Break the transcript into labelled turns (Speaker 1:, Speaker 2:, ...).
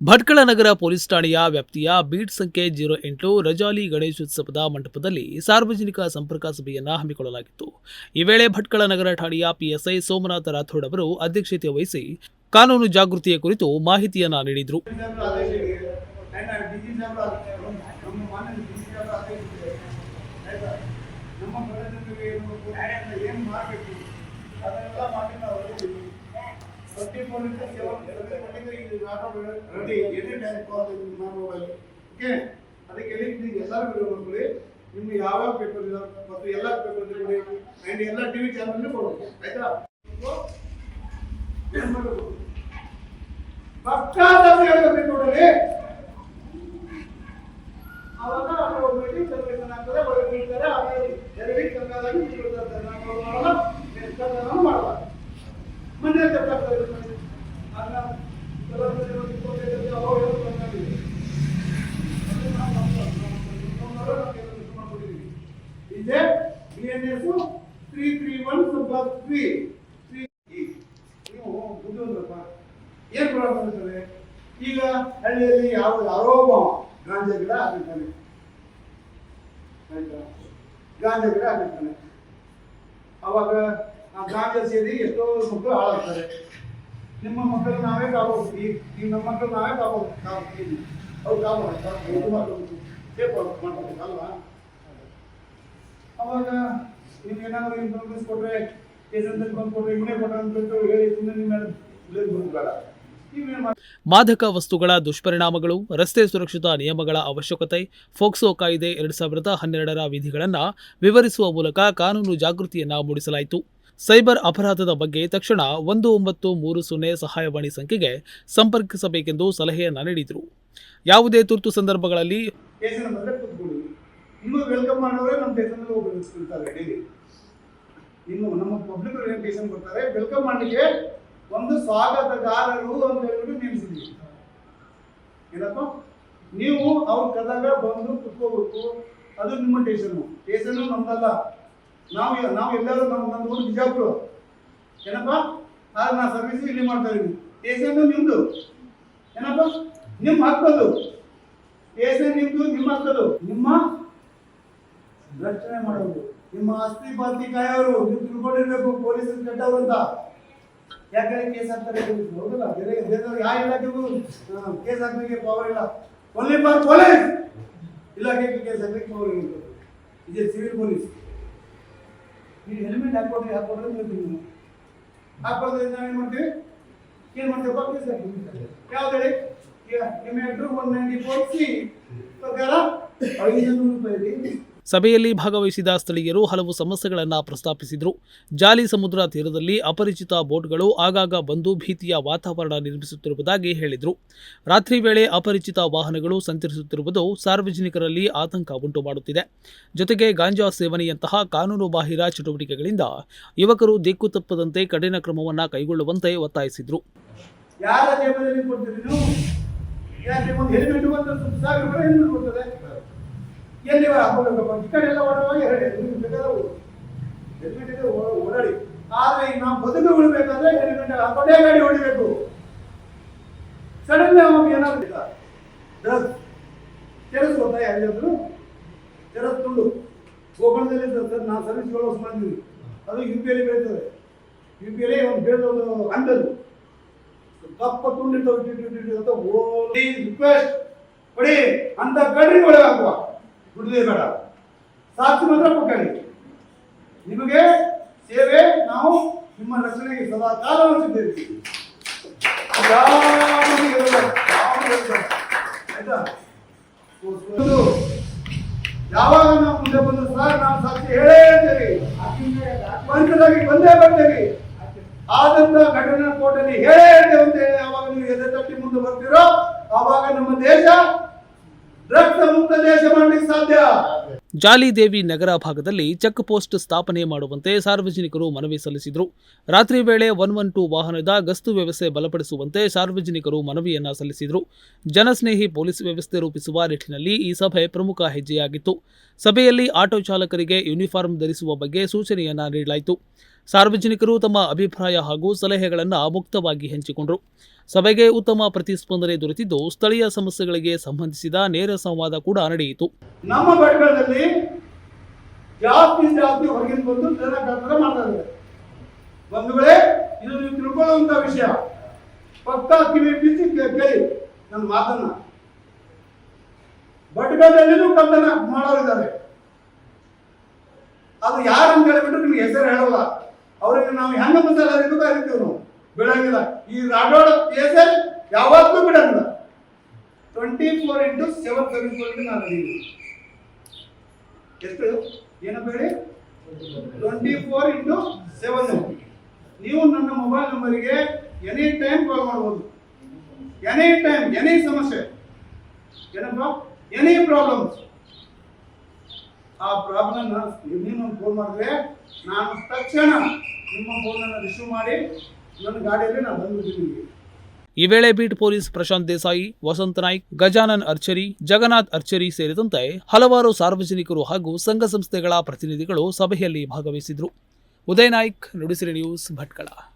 Speaker 1: ಭಟ್ಕಳ ನಗರ police ಠಾಣೆಯ ವ್ಯಾಪ್ತಿಯ beet ಸಂಖ್ಯೆ ಜೀರೋ ಎಂಟು ರಜಾಲಿ ಗಣೇಶೋತ್ಸವದ ಮಂಟಪದಲ್ಲಿ ಸಾರ್ವಜನಿಕ ಸಂಪರ್ಕ ಸಭೆಯನ್ನು ಹಮ್ಮಿಕೊಳ್ಳಲಾಗಿತ್ತು. ಈ ವೇಳೆ ಭಟ್ಕಳ ನಗರ ಠಾಣೆಯ ಪಿಎಸ್ಐ ಸೋಮನಾಥ ರಾಥೋಡ್ ಅವರು ಅಧ್ಯಕ್ಷತೆ ವಹಿಸಿ ಕಾನೂನು ಜಾಗೃತಿಯ ಕುರಿತು ಮಾಹಿತಿಯನ್ನ ನೀಡಿದರು.
Speaker 2: ನಮ್ಮ ನಾವು ಹೇಳಿದ್ದೀವಿ. ಪ್ರತಿ police ready any time call ನಮ್ಮ ಮೊಬೈಲ್ ಓಕೆ ಅದಕ್ಕೆ ಎಲ್ಲಿ ನೀವು ಎಲ್ಲರೂ ನೋಡ್ಕೊಳ್ಳಿ ನಿಮ್ಗೆ ಯಾವ ಪೇಪರ್ ಇಲ್ಲ ಮತ್ತು ಎಲ್ಲ ಪೇಪರ್ ಅಂಡ್ ಆ್ಯಂಡ್ ಎಲ್ಲ ಟಿ ವಿ ಚಾನಲ್ ಕೊಡಬೇಕು ಆಯ್ತಾ? ಪಕ್ಷಾಂತರ ಹೇಳ್ಬೇಕು ನೋಡ್ರಿ ಯಾವ ಯಾರೋ ಒಬ್ಬ ಗಾಂಜಾ ಗಿಡ ಹಾಕಿರ್ತಾನೆ ಆಯ್ತಾ? ಗಾಂಜಾ ಗಿಡ ಹಾಕಿರ್ತಾನೆ ಅವಾಗ ಆ ಗಾಂಜಾ ಸೇರಿ ಎಷ್ಟೋ ಮಕ್ಕಳು ಹಾಳಾಗ್ತಾರೆ. ನಿಮ್ಮ ಮಕ್ಕಳು ನಾವೇ ಕಾಪಾಡ್ತೀವಿ. ಈಗ ನಮ್ಮ ಮಕ್ಕಳು ನಾವೇ ಕಾಪಾಡ್ ಕಾಪಾಡ್ತೀವಿ ಅವ್ರು ಕಾಪಾಡ್ತಾರೆ ಸೇಫ್ ಮಾಡ್ಬೇಕು? ಅಲ್ವಾ? ಅವಾಗ ನೀವು ಏನಾದರೂ ಇನ್ಫಾರ್ಮೇಶನ್ ಕೊಟ್ಟರೆ ಏಜೆಂಟ್ ಬಂದು ಕೊಟ್ಟರೆ ಇವನೇ ಕೊಟ್ಟ ಹೇಳಿ ಸುಮ್ಮನೆ ನಿಮ್ಮ ಮೇಲೆ ಬೇಡ
Speaker 1: ಮಾದಕ ವಸ್ತುಗಳ ದುಷ್ಪರಿಣಾಮಗಳು, ರಸ್ತೆ ಸುರಕ್ಷತಾ ನಿಯಮಗಳ ಅವಶ್ಯಕತೆ, ಫೋಕ್ಸೋ ಕಾಯ್ದೆ ಎರಡ್ ಸಾವಿರದ ಹನ್ನೆರಡರ ವಿಧಿಗಳನ್ನು ವಿವರಿಸುವ ಮೂಲಕ ಕಾನೂನು ಜಾಗೃತಿಯನ್ನ ಮೂಡಿಸಲಾಯಿತು. ಸೈಬರ್ ಅಪರಾಧದ ಬಗ್ಗೆ ತಕ್ಷಣ ಒಂದು ಒಂಬತ್ತು ಮೂರು ಸೊನ್ನೆ ಸಹಾಯವಾಣಿ ಸಂಖ್ಯೆಗೆ ಸಂಪರ್ಕಿಸಬೇಕೆಂದು ಸಲಹೆಯನ್ನ ನೀಡಿದರು. ಯಾವುದೇ ತುರ್ತು ಸಂದರ್ಭಗಳಲ್ಲಿ
Speaker 2: ವೆಲ್ಕಮ್ ಒಂದು ಸ್ವಾಗತಗಾರರು ಅಂತ ಹೇಳ್ಬಿಟ್ಟು ನಿಲ್ಲಿಸಿದ್ವಿ ಏನಪ್ಪ? ನೀವು ಅವ್ರ ಕದಾಗ ಬಂದು ಕುತ್ಕೋಬೇಕು. ಅದು ನಿಮ್ಮ ಟೇಷನು ಟೇಷನು ನಮ್ದಲ್ಲ. ನಾವು ನಾವು ಎಲ್ಲರೂ ನಮ್ಮ ಊರು ಬಿಜಾಪುರ. ಏನಪ್ಪ? ಆದ್ರೆ ನಾ ಸರ್ವಿಸ್ ಇಲ್ಲಿ ಮಾಡ್ತಾ ಇದೀನಿ ಟೇಷನ್ ನಿಮ್ದು. ಏನಪ್ಪ? ನಿಮ್ಮ ಹಕ್ಕದು ಟೇಷನ್ ನಿಮ್ದು, ನಿಮ್ಮ ಹಕ್ಕದು ನಿಮ್ಮ ರಕ್ಷಣೆ ಮಾಡೋದು. ನಿಮ್ಮ ಆಸ್ತಿ ಪಾಸ್ತಿ ಕಾಯೋರು. ನೀವು ತಿಳ್ಕೊಂಡಿರ್ಬೇಕು ಪೊಲೀಸ್ ಕೆಟ್ಟವರು ಅಂತ. ಯಾಕಂದ್ರೆ ಕೇಸ್ ಹಾಕ್ತಾರೆ police. ಹೌದಲ್ಲ ಬೇರೆ ಬೇರೆದವ್ರು ಯಾವ ಇಲಾಖೆಗೂ ಕೇಸ್ ಹಾಕಲಿಕ್ಕೆ ಪವರ್ ಇಲ್ಲ ಓನ್ಲಿ ಫಾರ್ ಪೊಲೀಸ್ ಇಲಾಖೆಗೆ ಕೇಸ್ ಹಾಕಲಿಕ್ಕೆ ಪವರ್ ಇರ್ತದೆ ಇದೆ ಸಿವಿಲ್ ಪೊಲೀಸ್ ನೀವು ಹೆಲ್ಮೆಟ್ ಹಾಕೊಡ್ರಿ ಹಾಕೊಡ್ರಿ ಹೇಳ್ತೀವಿ ನೀವು ಹಾಕೋದ್ರಿಂದ ನಾವೇನು ಮಾಡ್ತೀವಿ ಏನು ಮಾಡ್ತೀವಪ್ಪ ಕೇಸ್ ಹಾಕ್ತೀವಿ ಯಾವ್ದು ಹೇಳಿ ಈಗ ನಿಮ್ಮ ಹೆಡ್ರು ಒನ್ ನೈಂಟಿ ಫೋರ್ ಸಿ ಪ್ರಕಾರ ಐದು ರೂಪಾಯಿ
Speaker 1: ಸಭೆಯಲ್ಲಿ ಭಾಗವಹಿಸಿದ ಸ್ಥಳೀಯರು ಹಲವು ಸಮಸ್ಯೆಗಳನ್ನು ಪ್ರಸ್ತಾಪಿಸಿದರು. ಜಾಲಿ ಸಮುದ್ರ ತೀರದಲ್ಲಿ ಅಪರಿಚಿತ ಬೋಟ್ಗಳು ಆಗಾಗ ಬಂದು ಭೀತಿಯ ವಾತಾವರಣ ನಿರ್ಮಿಸುತ್ತಿರುವುದಾಗಿ ಹೇಳಿದರು. ರಾತ್ರಿ ವೇಳೆ ಅಪರಿಚಿತ ವಾಹನಗಳು ಸಂಚರಿಸುತ್ತಿರುವುದು ಸಾರ್ವಜನಿಕರಲ್ಲಿ ಆತಂಕ ಉಂಟು ಮಾಡುತ್ತಿದೆ ಜೊತೆಗೆ ಗಾಂಜಾ ಸೇವನೆಯಂತಹ ಕಾನೂನು ಬಾಹಿರ ಚಟುವಟಿಕೆಗಳಿಂದ ಯುವಕರು ದಿಕ್ಕು ತಪ್ಪದಂತೆ ಕಠಿಣ ಕ್ರಮವನ್ನು ಕೈಗೊಳ್ಳುವಂತೆ ಒತ್ತಾಯಿಸಿದರು.
Speaker 2: ಯಾರ ಎಲ್ಲಿ ಹಾಕೋಬೇಕಪ್ಪ ಈ ಕಡೆ ಎಲ್ಲ ಓಡಾಡುವಾಗ ಹೇಳಿ ನಿಮ್ಗೆ ಬೇಕಾದ್ರೆ ಹೆಲ್ಮೆಟ್ ಇದೆ ಓಡಾಡಿ. ಆದ್ರೆ ಈಗ ನಾವು ಬದುಕು ಎರಡು ಹೆಲ್ಮೆಟ್ ಹಾಕೊಂಡೇ ಗಾಡಿ ಹೊಡಿಬೇಕು. ಸಡನ್ ಅವಾಗ ಏನಾಗುತ್ತಿಲ್ಲ ಡ್ರಗ್ಸ್ ಕೆಲಸ ಗೊತ್ತಾ ಯಾರಿಗಾದ್ರು ಕೆಲಸ ತುಂಡು. ಗೋಕರ್ಣದಲ್ಲಿ ಸರ್, ನಾನು ಸರ್ವಿಸ್ ವರ್ಷ ಮಾಡಿದ್ವಿ. ಅದು ಯು ಪಿ ಎಲ್ಲಿ ಬೆಳೀತದೆ. ಯು ಪಿ ಅಲ್ಲಿ ಒಂದು ಬೇಡ ಒಂದು ಹಂಡಲ್ ಕಪ್ಪ ಓಡಿ ರಿಕ್ವೆಸ್ಟ್ ಕೊಡಿ. ಅಂತ ಕಡ್ರಿ ಒಳಗೆ ದುಡ್ದೇ ಬೇಡ. ಸಾಕ್ಷಿ ಮಾತ್ರ ಕೊಟ್ಟಿ ನಿಮಗೆ ಸೇವೆ ನಾವು ನಿಮ್ಮ ರಕ್ಷಣೆಗೆ ಸದಾ ಕಾಲ. ಆಯ್ತಾ? ಯಾವಾಗ ನಾವು ಮುಂದೆ ಬಂದು ಸರ್ ನಾವು ಸಾಕ್ಷಿ ಹೇಳೇ ಇರ್ತೇವೆ. ಬಂದೇ ಬರ್ತೇವೆ. ಆದಂತ ಘಟನೆ ಕೋರ್ಟಲ್ಲಿ ಹೇಳೇ ಇರ್ತೇವೆ ಅಂತ ಹೇಳಿ ಯಾವಾಗ ನೀವು ಎದೆ ತಟ್ಟಿ ಮುಂದೆ ಬರ್ತೀರೋ ಆವಾಗ ನಮ್ಮ ದೇಶ ಡ್ರಗ್ಸ್ ಮುಕ್ತ ಸಾಧ್ಯ?
Speaker 1: ಜಾಲಿದೇವಿ ನಗರ ಭಾಗದಲ್ಲಿ ಚೆಕ್ ಪೋಸ್ಟ್ ಸ್ಥಾಪನೆ ಮಾಡುವಂತೆ ಸಾರ್ವಜನಿಕರು ಮನವಿ ಸಲ್ಲಿಸಿದರು. ರಾತ್ರಿ ವೇಳೆ ಒನ್ ಒನ್ ಟೂ ವಾಹನದ ಗಸ್ತು ವ್ಯವಸ್ಥೆ ಬಲಪಡಿಸುವಂತೆ ಸಾರ್ವಜನಿಕರು ಮನವಿಯನ್ನ ಸಲ್ಲಿಸಿದರು. ಜನಸ್ನೇಹಿ ಪೊಲೀಸ್ ವ್ಯವಸ್ಥೆ ರೂಪಿಸುವ ನಿಟ್ಟಿನಲ್ಲಿ ಈ ಸಭೆ ಪ್ರಮುಖ ಹೆಜ್ಜೆಯಾಗಿತ್ತು. ಸಭೆಯಲ್ಲಿ ಆಟೋ ಚಾಲಕರಿಗೆ ಯೂನಿಫಾರ್ಮ್ ಧರಿಸುವ ಬಗ್ಗೆ ಸೂಚನೆಯನ್ನ ನೀಡಲಾಯಿತು. ಸಾರ್ವಜನಿಕರು ತಮ್ಮ ಅಭಿಪ್ರಾಯ ಹಾಗೂ ಸಲಹೆಗಳನ್ನು ಮುಕ್ತವಾಗಿ ಹಂಚಿಕೊಂಡರು. ಸಭೆಗೆ ಉತ್ತಮ ಪ್ರತಿಸ್ಪಂದನೆ ದೊರೆತಿದ್ದು ಸ್ಥಳೀಯ ಸಮಸ್ಯೆಗಳಿಗೆ ಸಂಬಂಧಿಸಿದ ನೇರ ಸಂವಾದ ಕೂಡ ನಡೆಯಿತು.
Speaker 2: ನಮ್ಮ ಬೆಳೆಗಳಲ್ಲಿ ಜಾಸ್ತಿ ಜಾಸ್ತಿ ಹೊರಗಿನ ಬಂದು ಜನ ಕಳ್ತನ ಮಾಡ್ತಾ ಇದ್ದಾರೆ. ಬಂಧುಗಳೇ, ಇದು ನೀವು ತಿಳ್ಕೊಳ್ಳುವಂತ ವಿಷಯ. ಪಕ್ಕ ಕಿವಿ ಬಿಸಿ ಕೇಳಿ ನನ್ನ ಮಾತನ್ನ. ಬಟ್ಗಲ್ಲೂ ಕಂದನ ಮಾಡೋರಿದ್ದಾರೆ. ಅದು ಯಾರು ಅಂತ ನಿಮ್ಗೆ ಹೆಸರು ಹೇಳಲ್ಲ. ಅವ್ರಿಗೆ ನಾವು ಹೆಂಗ ಮಸಾಲ ಎಂದು ಕರಿತೀವಿ ನಾವು ಬಿಡಂಗಿಲ್ಲ. ಈ ರಾಡೋಡ ಪ್ಲೇಸಲ್ಲಿ ಯಾವತ್ತೂ ಬಿಡಂಗಿಲ್ಲ. Twenty four into seven service ನಾನು ಅದೀನಿ ಎಷ್ಟು? ಏನಪ್ಪ ಹೇಳಿ? ಟ್ವೆಂಟಿ ಫೋರ್ ಇಂಟು ಸೆವೆನ್ ನೀವು ನನ್ನ ಮೊಬೈಲ್ ನಂಬರಿಗೆ ಎನಿ ಟೈಮ್ ಕಾಲ್ ಮಾಡ್ಬೋದು. ಎನಿ ಟೈಮ್ ಎನಿ ಸಮಸ್ಯೆ. ಏನಪ್ಪ? ಎನಿ ಪ್ರಾಬ್ಲಮ್ಸ್ ಆ ಪ್ರಾಬ್ಲಮ್ ನೀವು ಫೋನ್ ಮಾಡಿದ್ರೆ ನಾನು ತಕ್ಷಣ ನಿಮ್ಮ ಫೋನನ್ನು ರಿಸೀವ್ ಮಾಡಿ ನನ್ನ ಗಾಡಿಯಲ್ಲಿ ನಾನು ಬಂದ್ಬಿಟ್ಟಿದ್ದೀನಿ.
Speaker 1: ಈ ವೇಳೆ ಬೀಟ್ ಪೊಲೀಸ್ ಪ್ರಶಾಂತ್ ದೇಸಾಯಿ, ವಸಂತ ನಾಯ್ಕ್, ಗಜಾನನ್ ಅರ್ಚರಿ, ಜಗನ್ನಾಥ್ ಅರ್ಚರಿ ಸೇರಿದಂತೆ ಹಲವಾರು ಸಾರ್ವಜನಿಕರು ಹಾಗೂ ಸಂಘ ಸಂಸ್ಥೆಗಳ ಪ್ರತಿನಿಧಿಗಳು ಸಭೆಯಲ್ಲಿ ಭಾಗವಹಿಸಿದರು. ಉದಯ್ ನಾಯ್ಕ್, ನುಡಿಸಿರಿ ನ್ಯೂಸ್ ಭಟ್ಕಳ.